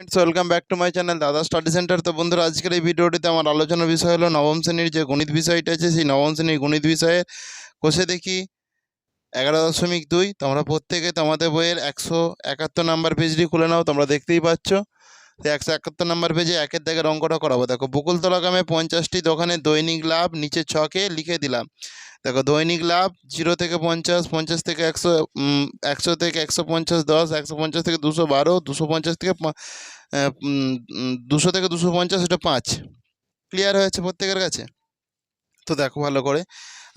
Welcome back to my channel Dada study centre তো বন্ধুরা, আজকের এই ভিডিওটিতে আমার আলোচনার বিষয় হলো নবম শ্রেণির যে গণিত বিষয়টা আছে, সেই নবম শ্রেণির গণিত বিষয়ে কষে দেখি। এগারো দশমিক দুই, তোমরা প্রত্যেকে তোমাদের বইয়ের একশো একাত্তর নাম্বার পেজটি খুলে নাও, তোমরা দেখতেই পাচ্ছ। তো একশো একাত্তর নম্বর পেজে একের দাগের অঙ্কটা করাবো? দেখো, বকুলতলা গ্রামে পঞ্চাশটি দোকানে দৈনিক লাভ, নিচে ছকে লিখে দিলাম। দেখো, দৈনিক লাভ জিরো থেকে পঞ্চাশ পঞ্চাশ থেকে একশো একশো থেকে একশো পঞ্চাশ দশ, একশো পঞ্চাশ থেকে দুশো বারো, দুশো পঞ্চাশ থেকে দুশো থেকে দুশো পঞ্চাশ, এটা পাঁচ। ক্লিয়ার হয়েছে প্রত্যেকের কাছে? তো দেখো ভালো করে।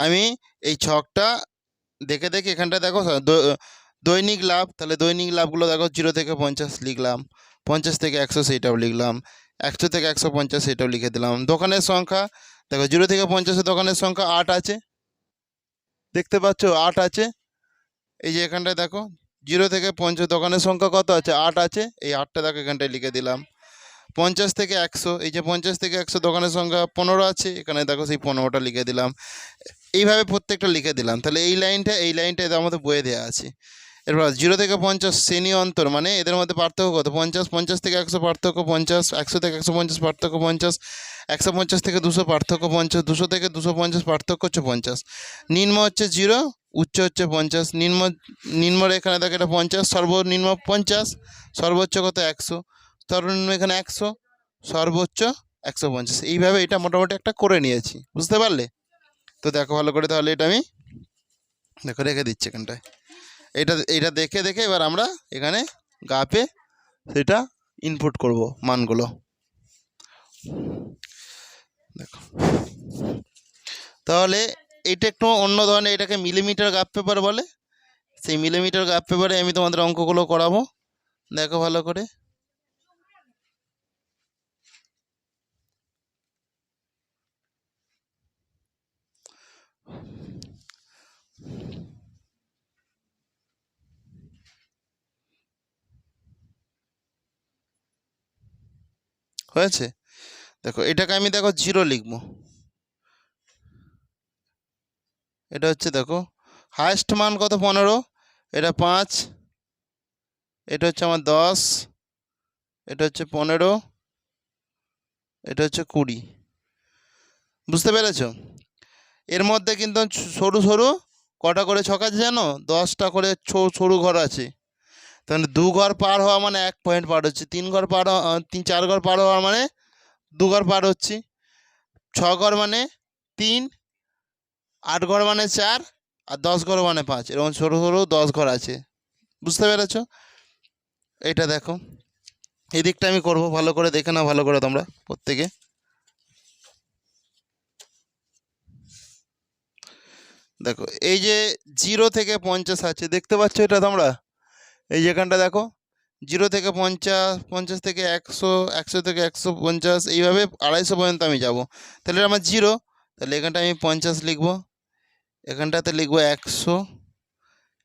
আমি এই ছকটা দেখে দেখে এখানটা দেখো দৈনিক লাভ, তাহলে দৈনিক লাভগুলো দেখো, জিরো থেকে পঞ্চাশ লিখলাম। পঞ্চাশ থেকে একশো সেইটাও লিখলাম। একশো থেকে একশো পঞ্চাশ সেটাও লিখে দিলাম। দোকানের সংখ্যা, দেখো জিরো থেকে পঞ্চাশের দোকানের সংখ্যা আট আছে। দেখতে পাচ্ছ আট আছে। এই যে এখানটায় দেখো, জিরো থেকে পঞ্চাশ দোকানের সংখ্যা কত আছে? আট আছে। এই আটটা দেখো এখানটায় লিখে দিলাম। পঞ্চাশ থেকে একশো, এই যে পঞ্চাশ থেকে একশো দোকানের সংখ্যা পনেরো আছে। এখানে দেখো সেই পনেরোটা লিখে দিলাম। এইভাবে প্রত্যেকটা লিখে দিলাম। তাহলে এই লাইনটা এই লাইনটা মধ্যে বয়ে দেওয়া আছে। এরপর জিরো থেকে পঞ্চাশ শ্রেণি অন্তর মানে এদের মধ্যে পার্থক্য কত? পঞ্চাশ পঞ্চাশ থেকে একশো পার্থক্য, পঞ্চাশ, একশো থেকে একশো পঞ্চাশ পার্থক্য, পঞ্চাশ, একশো পঞ্চাশ থেকে দুশো পার্থক্য, পঞ্চাশ, দুশো থেকে দুশো পঞ্চাশ পার্থক্য হচ্ছে পঞ্চাশ। নিম্ন হচ্ছে জিরো, উচ্চ হচ্ছে পঞ্চাশ। নিম্ন নিম্ন এখানে দেখো এটা পঞ্চাশ, সর্বনিম্ন পঞ্চাশ, সর্বোচ্চ কত? একশো। সর্বনিম্ন এখানে একশো, সর্বোচ্চ একশো পঞ্চাশ। এইভাবে এটা মোটামুটি একটা করে নিয়েছি, বুঝতে পারলে? তো দেখো ভালো করে তাহলে এটা আমি, দেখো রেখে দিচ্ছি এখানটায়। এটা এটা দেখে দেখে এবার আমরা এখানে গাপে সেটা ইনপুট করব মানগুলো। দেখো। তাহলে এটা একটু অন্য ধরনের, এটাকে মিলিমিটার গাপ পেপার বলে। সেই মিলিমিটার গাপ পেপারে আমি তোমাদের অঙ্কগুলো করাবো। দেখো ভালো করে। হয়েছে? দেখো, এটাকে আমি দেখো জিরো লিখব। এটা হচ্ছে দেখো হায়েস্ট মান কত? পনেরো। এটা পাঁচ। এটা হচ্ছে আমার দশ। এটা হচ্ছে পনেরো। এটা হচ্ছে কুড়ি। বুঝতে পেরেছ? এর মধ্যে কিন্তু সরু সরু কটা করে ছক আছে জানো? দশটা করে সরু ঘর আছে। তাহলে দু ঘর পার হওয়া মানে এক পয়েন্ট পার হচ্ছে। তিন ঘর পার তিন, চার ঘর পার হওয়া মানে দু ঘর পার হচ্ছি। ছ ঘর মানে তিন, আট ঘর মানে চার, আর দশ ঘর মানে পাঁচ। এরকম ছোটো সরু দশ ঘর আছে। বুঝতে পেরেছ? এটা দেখো। এদিকটা আমি করব। ভালো করে দেখে নাও, ভালো করে তোমরা প্রত্যেকে। দেখো, এই যে জিরো থেকে পঞ্চাশ আছে, দেখতে পাচ্ছ এটা তোমরা? এই যেখানটা দেখো, জিরো থেকে পঞ্চাশ পঞ্চাশ থেকে একশো একশো থেকে একশো পঞ্চাশ, এইভাবে আড়াইশো পর্যন্ত আমি যাব। তাহলে আমার জিরো, তাহলে এখানটা আমি পঞ্চাশ লিখব, এখানটাতে লিখব একশো,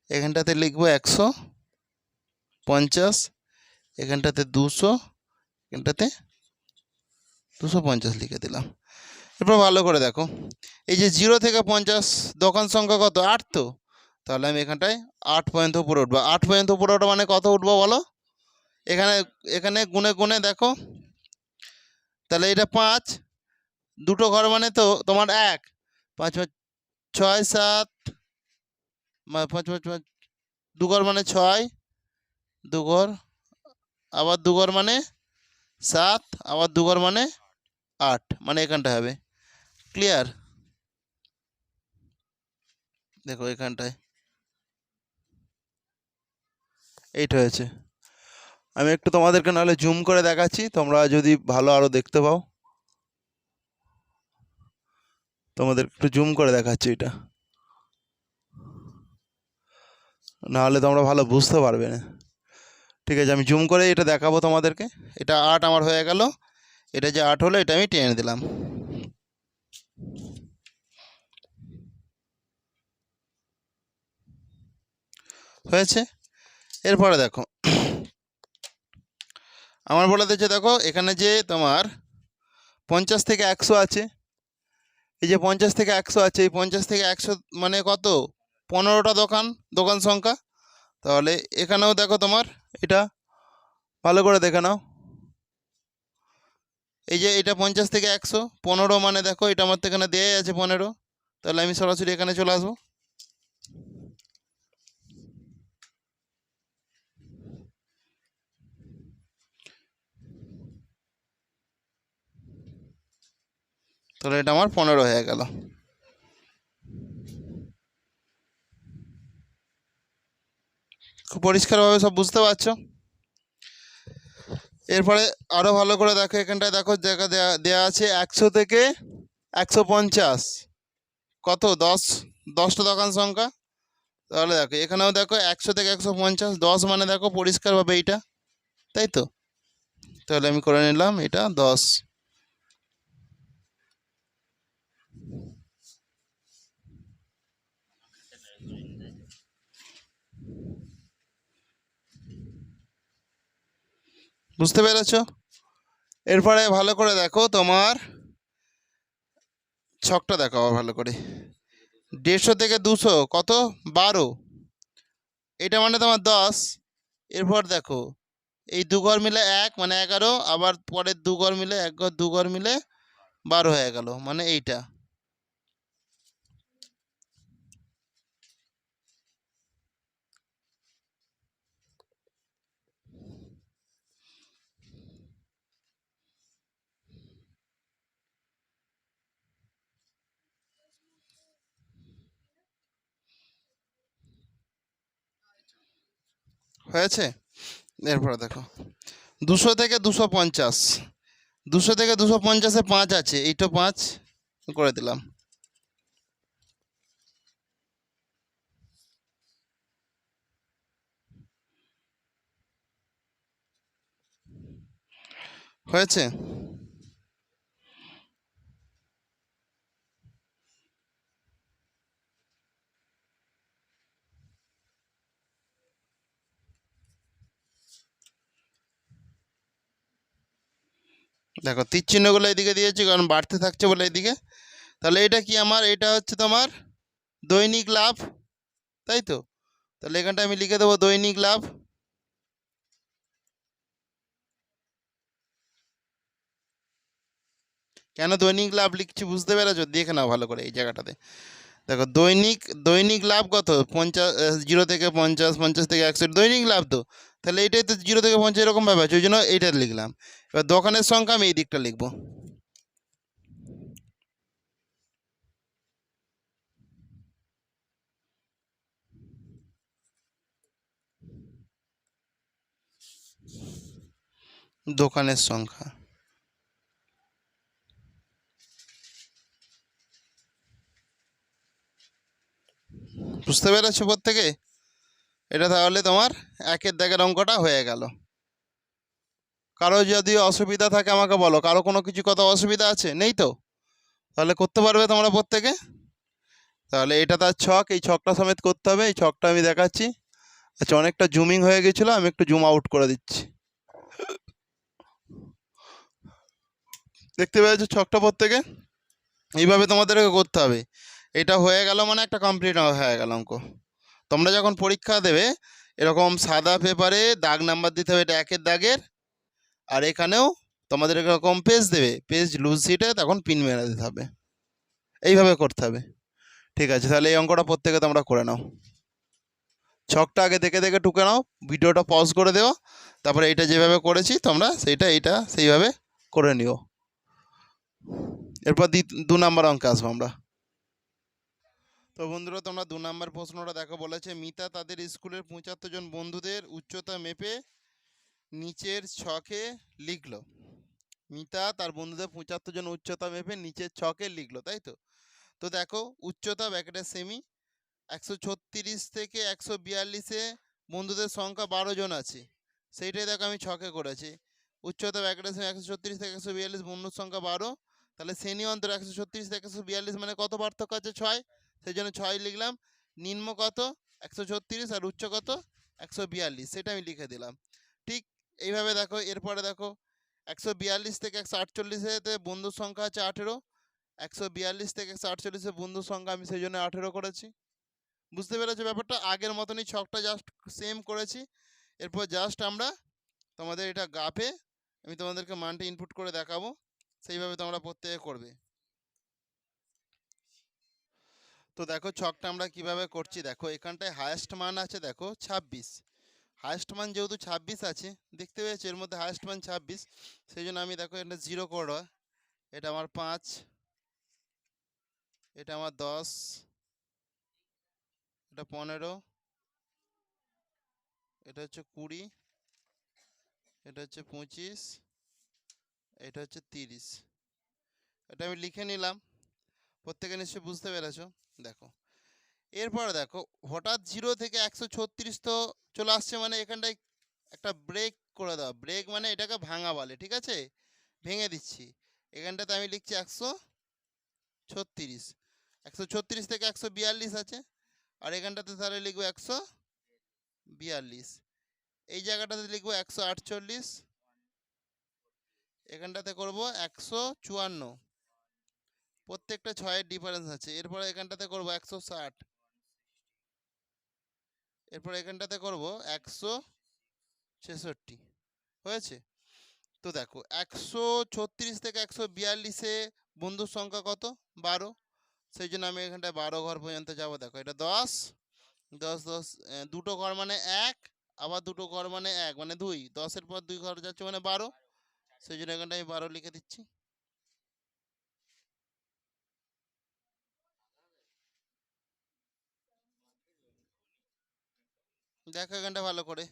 এখানটাতে লিখব একশো, পঞ্চাশ, এখানটাতে দুশো এখানটাতে দুশো পঞ্চাশ লিখে দিলাম। এরপর ভালো করে দেখো, এই যে জিরো থেকে পঞ্চাশ দোকান সংখ্যা কত? আট তো? তাহলে আমি এখানটায় আট পর্যন্ত উপরে উঠবো। আট পর্যন্ত উপরে ওঠা মানে কত উঠবো বলো? এখানে এখানে গুনে গুনে দেখো। তাহলে এটা পাঁচ, দুটো ঘর মানে তো তোমার এক। পাঁচ পাঁচ, ছয়, সাত পাঁচ পাঁচ পাঁচ, দু ঘর মানে ছয়, দু ঘর, আবার দু ঘর মানে সাত, আবার দু ঘর মানে আট মানে এখানটা হবে। ক্লিয়ার দেখো এখানটায়। এইটা হয়েছে। আমি একটু তোমাদেরকে নাহলে জুম করে দেখাচ্ছি। তোমরা যদি ভালো আরও দেখতে পাও। তোমাদের একটু জুম করে দেখাচ্ছি এটা। নাহলে তোমরা ভালো বুঝতে পারবে না। ঠিক আছে, আমি জুম করে এটা দেখাবো তোমাদেরকে। এটা আট আমার হয়ে গেল। এটা যে আট হলো, এটা আমি টেনে দিলাম। হয়েছে? এরপরে দেখো, আমার বলে দিচ্ছে, দেখো, এখানে যে তোমার পঞ্চাশ থেকে একশো আছে, এই যে পঞ্চাশ থেকে একশো আছে, এই পঞ্চাশ থেকে একশো মানে কত? পনেরোটা দোকান দোকান সংখ্যা। তাহলে এখানেও দেখো তোমার, এটা ভালো করে দেখে নাও। এই যে এটা পঞ্চাশ থেকে একশো, পনেরো মানে দেখো, এটা আমার তো এখানে দেয়াই আছে পনেরো। তাহলে আমি সরাসরি এখানে চলে আসব। তাহলে এটা আমার পনেরো হয়ে গেল। খুব পরিষ্কারভাবে সব বুঝতে পারছ? এরপরে আরও ভালো করে দেখো, এখানটায় দেখো জায়গা দেয়া দেওয়া আছে একশো থেকে একশো পঞ্চাশ। কত? দশ? দশটা দোকান সংখ্যা? তাহলে দেখো, এখানেও দেখো একশো থেকে একশো পঞ্চাশ, দশ মানে দেখো পরিষ্কারভাবে এইটা, তাই তো? তাহলে আমি করে নিলাম, এটা দশ। বুঝতে পেরেছ? এরপরে ভালো করে দেখো তোমার ছকটা দেখো আবার ভালো করে। দেড়শো থেকে দুশো, কত? বারো। এটা মানে তোমার দশ। এরপর দেখো, এই দু ঘর মিলে এক মানে এগারো, আবার পরের দু ঘর মিলে এক ঘর, দু ঘর মিলে বারো হয়ে গেল মানে এইটা। হয়েছে? এরপরে দেখো। দুশো থেকে দুশো পঞ্চাশ। দুশো থেকে দুশো পঞ্চাশে পাঁচ আছে। এইটা পাঁচ করে দিলাম। হয়েছে? দেখো তীর চিহ্নগুলো এদিকে দিয়েছি, কারণ বাড়তে থাকছে বলে এদিকে তাহলে এটা কি আমার? এটা হচ্ছে তোমার দৈনিক লাভ, তাই তো? তাহলে এখানটা আমি লিখে দেবো দৈনিক লাভ। কেন দৈনিক লাভ লিখছি বুঝতে পেরেছ? দেখে নাও ভালো করে এই জায়গাটাতে। দেখো, দৈনিক দৈনিক লাভ কত? পঞ্চাশ জিরো থেকে পঞ্চাশ পঞ্চাশ থেকে একশো। দৈনিক লাভ তো? তাহলে এইটাই তো জিরো থেকে পঞ্চাশ এরকমভাবে আছে ওই জন্য এইটা লিখলাম। এবার দোকানের সংখ্যা আমি এই দিকটা লিখব। দোকানের সংখ্যা। বুঝতে পেরেছ প্রত্যেকে? এটা তাহলে তোমার একের দাগের অঙ্কটা হয়ে গেল। কারও যদি অসুবিধা থাকে আমাকে বলো। কারও কোনো কিছু কথা অসুবিধা আছে? নেই তো? তাহলে করতে পারবে তোমরা প্রত্যেকে? তাহলে এটা তার ছক, এই ছকটা সমেত করতে হবে। এই ছকটা আমি দেখাচ্ছি। আচ্ছা অনেকটা জুমিং হয়ে গেছিল, আমি একটু জুম আউট করে দিচ্ছি। দেখতে পেয়েছ ছকটা প্রত্যেকে? এইভাবে তোমাদেরকে করতে হবে। এটা হয়ে গেল মানে একটা কমপ্লিট হয়ে গেল অঙ্ক। তোমরা যখন পরীক্ষা দেবে, এরকম সাদা পেপারে দাগ নাম্বার দিতে হবে, এটা একের দাগের, আর এখানেও তোমাদের এরকম পেজ দেবে পেজ লুজ সিটে তখন পিন মেরে দিতে হবে। এইভাবে করতে হবে। ঠিক আছে, তাহলে এই অঙ্কটা প্রত্যেকে তোমরা করে নাও। ছকটা আগে দেখে দেখে টুকে নাও, ভিডিওটা পজ করে দেও, তারপরে এইটা যেভাবে করেছি তোমরা সেইটা, এইটা সেইভাবে করে নিও। এরপর দু নাম্বার অঙ্কে আসব আমরা। তো বন্ধুরা, তোমরা দু নম্বর প্রশ্নটা দেখো বলেছে, মিতা তাদের স্কুলের পঁচাত্তর জন বন্ধুদের উচ্চতা মেপে নিচের ছকে লিখলো। মিতা তার বন্ধুদের পঁচাত্তর জন উচ্চতা মেপে নিচের ছকে লিখলো, তাই তো? তো দেখো, উচ্চতা ব্যাকেটে সেমি একশো ছত্রিশ থেকে একশো বিয়াল্লিশে বন্ধুদের সংখ্যা বারো জন আছে। সেইটাই দেখো আমি ছকে করেছি। উচ্চতা ব্যাকেটে সেমি একশো ছত্রিশ থেকে একশো বিয়াল্লিশ, বন্ধুর সংখ্যা বারো, তাহলে শ্রেণি অন্তর একশো ছত্রিশ থেকে একশো বিয়াল্লিশ মানে কত পার্থক্য আছে? ছয়। সেই জন্য ছয় লিখলাম, নিম্ন কত? একশো ছত্রিশ আর উচ্চ কত? একশো বিয়াল্লিশ, সেটা আমি লিখে দিলাম। ঠিক এইভাবে দেখো, এরপরে দেখো, একশো বিয়াল্লিশ থেকে একশো আটচল্লিশেতে বন্ধুর সংখ্যা আছে আঠেরো। একশো বিয়াল্লিশ থেকে একশো আটচল্লিশে বন্ধুর সংখ্যা আমি সেই জন্য আঠেরো করেছি। বুঝতে পেরেছ ব্যাপারটা? আগের মতনই ছকটা জাস্ট সেম করেছি। এরপর জাস্ট আমরা তোমাদের এটা গাপে আমি তোমাদেরকে মানটা ইনপুট করে দেখাবো। সেইভাবে তোমরা প্রত্যেকে করবে। তো দেখো ছকটা আমরা কীভাবে করছি? দেখো এখানটায় হায়েস্ট মান আছে দেখো ছাব্বিশ। হায়েস্ট মান যেহেতু ছাব্বিশ আছে, দেখতে পেয়েছি? এর মধ্যে হায়েস্ট মান ছাব্বিশ সেই জন্য আমি দেখো এটা জিরো করো এটা আমার পাঁচ, এটা আমার দশ, এটা পনেরো, এটা হচ্ছে কুড়ি, এটা হচ্ছে পঁচিশ, এটা হচ্ছে তিরিশ। এটা আমি লিখে নিলাম। প্রত্যেকে নিশ্চয়ই বুঝতে পেরেছ। দেখো, এরপর দেখো, হঠাৎ জিরো থেকে একশো ছত্রিশ তো চলে আসছে মানে এখানটায় একটা ব্রেক করে দেওয়া। ব্রেক মানে এটাকে ভাঙা বলে, ঠিক আছে? ভেঙে দিচ্ছি। এখানটাতে আমি লিখছি একশো ছত্রিশ। একশো ছত্রিশ থেকে একশো বিয়াল্লিশ আছে, আর এখানটাতে তাহলে লিখব একশো বিয়াল্লিশ। এই জায়গাটাতে লিখব একশো আটচল্লিশ। এখানটাতে করব একশো চুয়ান্ন। প্রত্যেকটা ছয়ের ডিফারেন্স আছে। এরপরে এখানটাতে করব একশো ষাট। এরপর এখানটাতে করব একশো ছেষট্টি। হয়েছে? তো দেখো, একশো ছত্রিশ থেকে একশো বিয়াল্লিশে বন্ধুর সংখ্যা কত? বারো। সেই জন্য আমি এখানটায় বারো ঘর পর্যন্ত যাব। দেখো, এটা দশ দশ দশ দুটো ঘর মানে এক, আবার দুটো ঘর মানে এক মানে দুই। দশের পর দুই ঘর যাচ্ছে মানে বারো। সেই জন্য এখানটায় আমি বারো লিখে দিচ্ছি। দেখো এখানটা ভালো করে।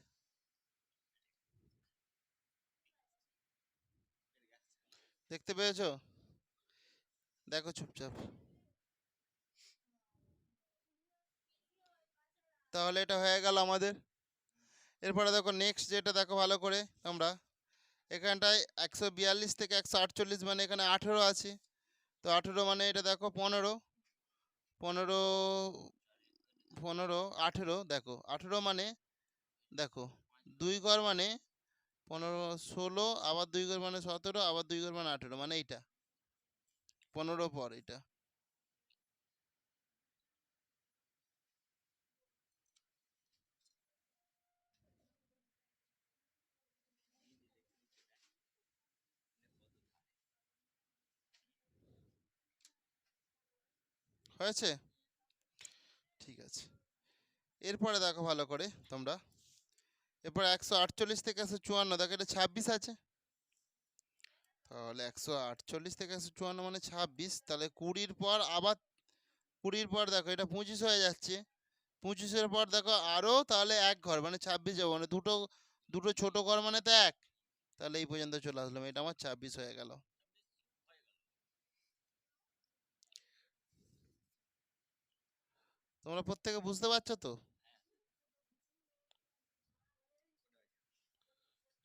দেখতে পেয়েছ? দেখো চুপচাপ। তাহলে এটা হয়ে গেল আমাদের। এরপরে দেখো নেক্সট যেটা দেখো ভালো করে আমরা এখানটায় একশো বিয়াল্লিশ থেকে একশো আটচল্লিশ মানে এখানে আঠেরো আছে। তো আঠেরো মানে এটা দেখো পনেরো। পনেরো পনেরো, আঠেরো, দেখো, আঠেরো মানে দেখো, দুই ঘর মানে পনেরো, ষোলো, আবার দুই ঘর মানে সতেরো, আবার দুই ঘর মানে আঠেরো মানে এইটা। পনেরো পর এটা হয়েছে? ঠিক আছে। এরপরে দেখো ভালো করে তোমরা। এরপর একশো আটচল্লিশ থেকে একশো চুয়ান্ন, দেখো এটা ছাব্বিশ আছে। তাহলে একশো আটচল্লিশ থেকে একশো চুয়ান্ন মানে ছাব্বিশ, তাহলে কুড়ির পর আবার, কুড়ির পর দেখো এটা পঁচিশ হয়ে যাচ্ছে। পঁচিশের পর দেখো আরও তাহলে এক ঘর মানে ছাব্বিশ যাব মানে দুটো দুটো ছোটো ঘর মানে তো এক। তাহলে এই পর্যন্ত চলে আসলাম, এটা আমার ছাব্বিশ হয়ে গেল। তোমরা প্রত্যেকে বুঝতে পারছ তো?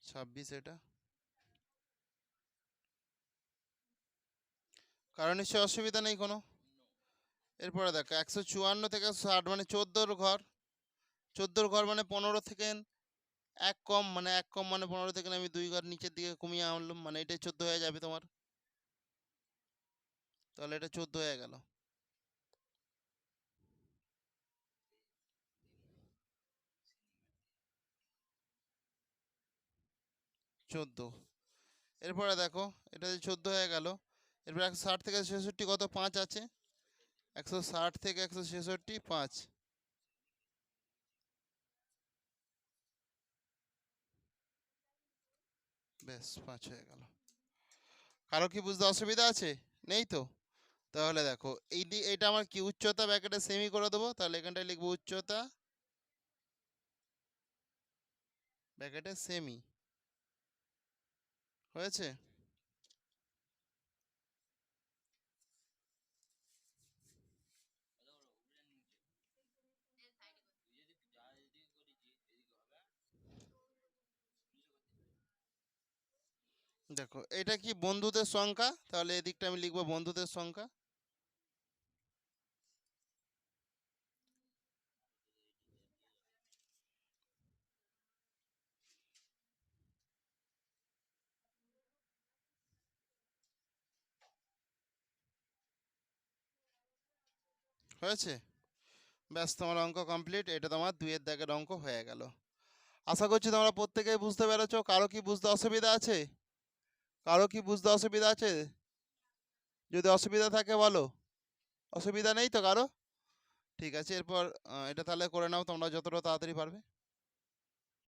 ছাব্বিশ এটা। কারণ নিশ্চয়ই অসুবিধা নেই কোনো? এরপরে দেখো, একশো চুয়ান্ন থেকে ষাট মানে চোদ্দোর ঘর। চোদ্দোর ঘর মানে পনেরো থেকে এক কম মানে এক কম মানে পনেরো থেকে আমি দুই ঘর নিচের দিকে কমিয়ে আনলাম মানে এটাই চোদ্দ হয়ে যাবে তোমার। তাহলে এটা চোদ্দ হয়ে গেল। চোদ্দ। এরপরে দেখো, এটা যে চোদ্দ হয়ে গেল, এরপর একশো ষাট থেকে ছেষট্টি কত? পাঁচ আছে। একশো ষাট থেকে একশো ছেষট্টি, পাঁচ। বেশ, পাঁচ হয়ে গেল। কারও কি বুঝতে অসুবিধা আছে? নেই তো? তাহলে দেখো এই এটা আমার কি উচ্চতা ব্যাকেটে সেমি করে দেবো? তাহলে এখানটায় লিখব উচ্চতা ব্যাকেটে সেমি হয়েছে? দেখো এটা কি বন্ধুদের সংখ্যা? তাহলে এদিকটা আমি লিখব বন্ধুদের সংখ্যা। হয়েছে? ব্যাস, তোমার অঙ্ক কমপ্লিট এটা তোমার দুইয়ের দাগের অঙ্ক হয়ে গেল। আশা করছি তোমরা প্রত্যেকেই বুঝতে পেরেছ কারও কি বুঝতে অসুবিধা আছে? কারও কি বুঝতে অসুবিধা আছে? যদি অসুবিধা থাকে বলো। অসুবিধা নেই তো কারও? ঠিক আছে, এরপর এটা তাহলে করে নাও, তোমরা যতটা তাড়াতাড়ি পারবে।